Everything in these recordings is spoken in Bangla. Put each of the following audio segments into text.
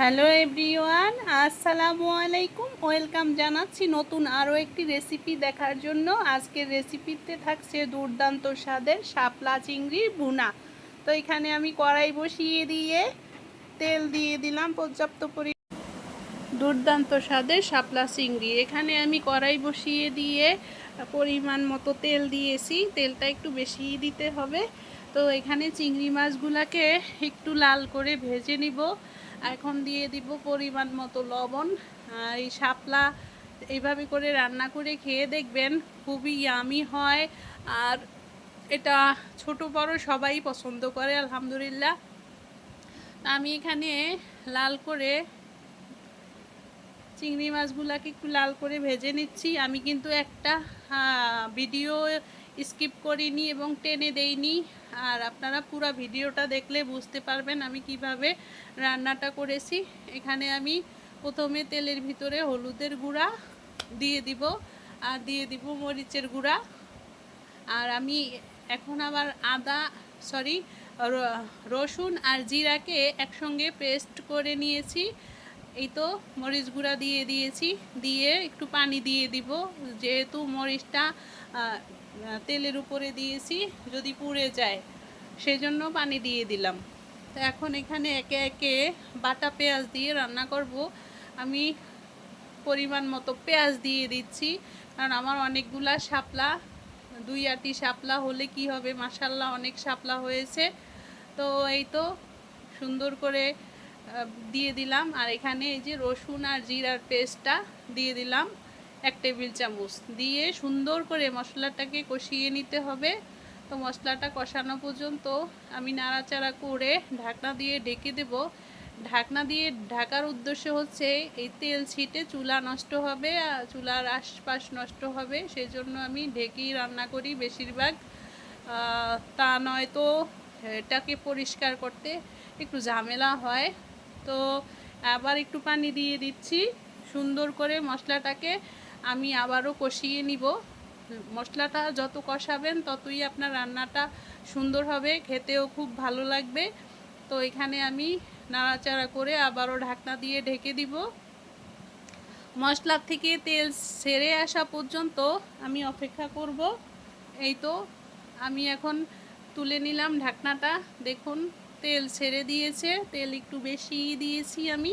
হ্যালো এভরিওয়ান আসসালামু আলাইকুম ওয়েলকাম জানাচ্ছি নতুন আরও একটি রেসিপি দেখার জন্য। আজকের রেসিপিতে থাকছে দুর্দান্ত স্বাদের শাপলা চিংড়ির ভুনা। তো এখানে আমি কড়াই বসিয়ে দিয়ে তেল দিয়ে দিলাম পর্যাপ্ত পরি দুর্দান্ত স্বাদের শাপলা চিংড়ি। এখানে আমি কড়াই বসিয়ে দিয়ে পরিমাণ মতো তেল দিয়েছি। তেলটা একটু বেশি দিতে হবে। তো এখানে চিংড়ি মাছগুলাকে একটু লাল করে ভেজে নিব। এখন দিয়ে দিব পরিমাণ মতো লবণ। এই শাপলা এইভাবে করে রান্না করে খেয়ে দেখবেন খুবই ইয়ামি হয়। আর এটা ছোট বড় সবাই পছন্দ করে, আলহামদুলিল্লাহ। আমি এখানে লাল করে চিংড়ি মাছগুলাকে একটু লাল করে ভেজে নিচ্ছি। আমি কিন্তু একটা ভিডিও স্কিপ করিনি এবং টেনে দেইনি। আর আপনারা পুরো ভিডিওটা দেখলে বুঝতে পারবেন আমি কীভাবে রান্নাটা করেছি। এখানে আমি প্রথমে তেলের ভিতরে হলুদের গুঁড়া দিয়ে দিব আর দিয়ে দিব মরিচের গুঁড়া। আর আমি এখন আবার আদা, সরি রসুন আর জিরাকে একসঙ্গে পেস্ট করে নিয়েছি। এই তো মরিচ গুঁড়া দিয়ে দিয়েছি। দিয়ে একটু পানি দিয়ে দিব। যেহেতু মরিচটা তেলের উপরে দিয়েছি, যদি পুড়ে যায়, সেজন্য পানি দিয়ে দিলাম। তো এখন এখানে একে একে বাটা পেঁয়াজ দিয়ে রান্না করব। আমি পরিমাণ মতো পেঁয়াজ দিয়ে দিচ্ছি, কারণ আমার অনেকগুলা শাপলা, দুই আটি শাপলা হলে কি হবে? মাসাল্লাহ অনেক শাপলা হয়েছে। তো এই তো সুন্দর করে দিয়ে দিলাম। আর এখানে এই যে রসুন আর জিরার পেস্টটা দিয়ে দিলাম। এক টেবিল চামচ। দিয়ে সুন্দর করে মশলাটাকে কষিয়ে নিতে হবে। তো মশলাটা কষানো পর্যন্ত আমি নাড়াচাড়া করে ঢাকনা দিয়ে ঢেকে দেব। ঢাকনা দিয়ে ঢাকার উদ্দেশ্য হচ্ছে এই তেল ছিটে চুলা নষ্ট হবে চুলার আশপাশ নষ্ট হবে। সেজন্য আমি ঢেকেই রান্না করি বেশিরভাগ। তা নয় তো এটাকে পরিষ্কার করতে একটু ঝামেলা হয়। তো আবার একটু পানি দিয়ে দিচ্ছি। সুন্দর করে মশলাটাকে আমি আবারও কষিয়ে নিব। মশলাটা যত কষাবেন ততই আপনার রান্নাটা সুন্দর হবে, খেতেও খুব ভালো লাগবে। তো এখানে আমি নাড়াচাড়া করে আবারও ঢাকনা দিয়ে ঢেকে দিব। মশলার থেকে তেল সেরে আসা পর্যন্ত আমি অপেক্ষা করব। এই তো, আমি এখন তুলে নিলাম ঢাকনাটা। দেখুন, তেল ছেড়ে দিয়েছে, তেল একটু বেশি দিয়েছি আমি।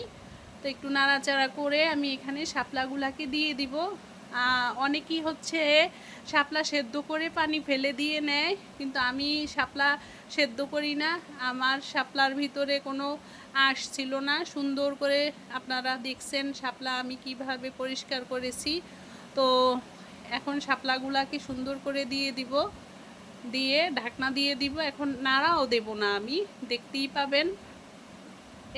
তো একটু নাড়াচাড়া করে আমি এখানে শাপলাগুলাকে দিয়ে দিব। অনেকেই হচ্ছে শাপলা সেদ্ধ করে পানি ফেলে দিয়ে নেয়, কিন্তু আমি শাপলা সেদ্ধ করি না। আমার শাপলার ভিতরে কোনো আঁশ ছিল না। সুন্দর করে আপনারা দেখছেন শাপলা আমি কীভাবে পরিষ্কার করেছি। তো এখন শাপলাগুলাকে সুন্দর করে দিয়ে দিব। দিয়ে ঢাকনা দিয়ে দিব। এখন নাড়াও দেব না আমি, দেখতেই পাবেন।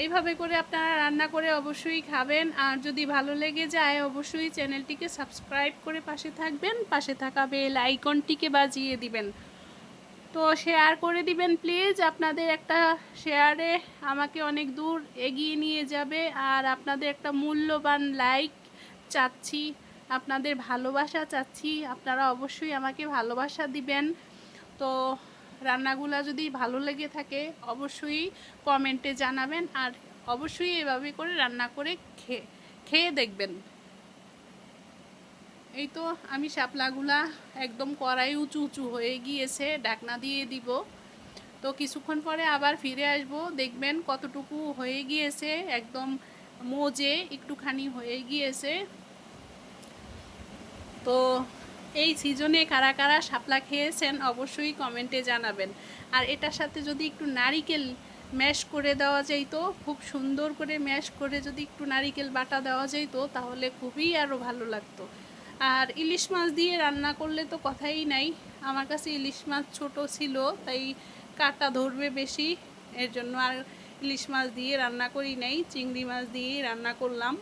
এইভাবে করে আপনারা রান্না করে অবশ্যই খাবেন। আর যদি ভালো লেগে যায়, অবশ্যই চ্যানেলটিকে সাবস্ক্রাইব করে পাশে থাকবেন। পাশে থাকা বেল আইকনটিকে বাজিয়ে দিবেন। তো শেয়ার করে দিবেন প্লিজ। আপনাদের একটা শেয়ারে আমাকে অনেক দূর এগিয়ে নিয়ে যাবে। আর আপনাদের একটা মূল্যবান লাইক চাচ্ছি, আপনাদের ভালোবাসা চাচ্ছি। আপনারা অবশ্যই আমাকে ভালোবাসা দিবেন। তো রান্নাগুলো যদি ভালো লেগে থাকে, অবশ্যই কমেন্টে জানাবেন আর অবশ্যই এভাবে করে রান্না করে খেয়ে খেয়ে দেখবেন। এই তো আমি শাপলাগুলা একদম কড়াই উঁচু উঁচু হয়ে গিয়েছে ডাকনা দিয়ে দিব। তো কিছুক্ষণ পরে আবার ফিরে আসব, দেখবেন কতটুকু হয়ে গিয়েছে, একদম মোজে একটুখানি হয়ে গিয়েছে। তো এই সিজনে কারা কারা শাপলা খেয়েছেন অবশ্যই কমেন্টে জানাবেন। আর এটার সাথে যদি একটু নারিকেল ম্যাশ করে দেওয়া যাইতো খুব সুন্দর করে ম্যাশ করে যদি একটু নারিকেল বাটা দেওয়া যাইতো তাহলে খুবই আরও ভালো লাগতো। আর ইলিশ মাছ দিয়ে রান্না করলে তো কথাই নাই। আমার কাছে ইলিশ মাছ ছোট ছিল, তাই কাটা ধরবে বেশি। এর জন্য আর ইলিশ মাছ দিয়ে রান্না করি নাই, চিংড়ি মাছ দিয়েই রান্না করলাম।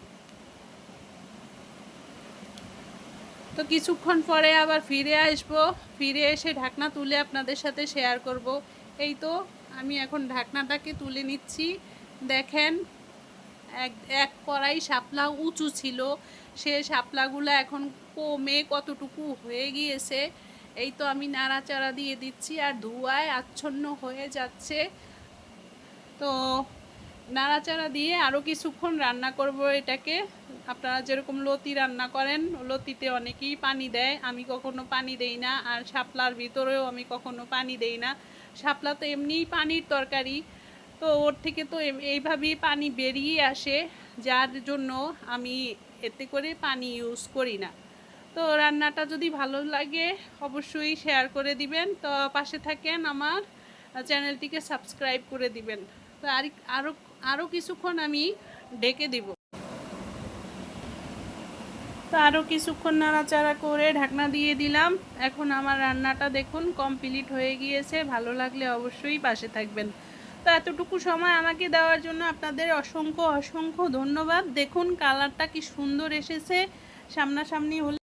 তো কিছুক্ষণ পরে আবার ফিরে আসব। ফিরে এসে ঢাকনা তুলে আপনাদের সাথে শেয়ার করব। এই তো, আমি এখন ঢাকনাটাকে তুলে নিচ্ছি। দেখেন, এক এক কড়াই শাপলা উঁচু ছিল। সে শাপলাগুলো এখন কমে কতটুকু হয়ে গিয়েছে, এই তো আমি নাড়াচাড়া দিয়ে দিচ্ছি। আর ধোঁয়ায় আচ্ছন্ন হয়ে যাচ্ছে। তো নাড়াচাড়া দিয়ে আরও কিছুক্ষণ রান্না করব এটাকে। আপনারা যেরকম লতি রান্না করেন, লতিতে অনেকেই পানি দেয়। আমি কখনো পানি দেই না আর শাপলার ভিতরেও আমি কখনো পানি দেই না। শাপলা তো এমনিই পানির তরকারি, তো ওর থেকে তো এইভাবেই পানি বেরিয়ে আসে। যার জন্য আমি এতে করে পানি ইউজ করি না। তো রান্নাটা যদি ভালো লাগে অবশ্যই শেয়ার করে দিবেন। তো পাশে থাকেন আমার চ্যানেলটিকে সাবস্ক্রাইব করে দিবেন। তো আর আরও আরও কিছুক্ষণ আমি ডেকে দিব। তো আরও কিছুক্ষণ নাড়াচাড়া করে ঢাকনা দিয়ে দিলাম। এখন আমার রান্নাটা দেখুন কমপ্লিট হয়ে গিয়েছে। ভালো লাগলে অবশ্যই পাশে থাকবেন। তো এতটুকু সময় আমাকে দেওয়ার জন্য আপনাদের অসংখ্য অসংখ্য ধন্যবাদ। দেখুন কালারটা কি সুন্দর এসেছে। সামনাসামনি হলে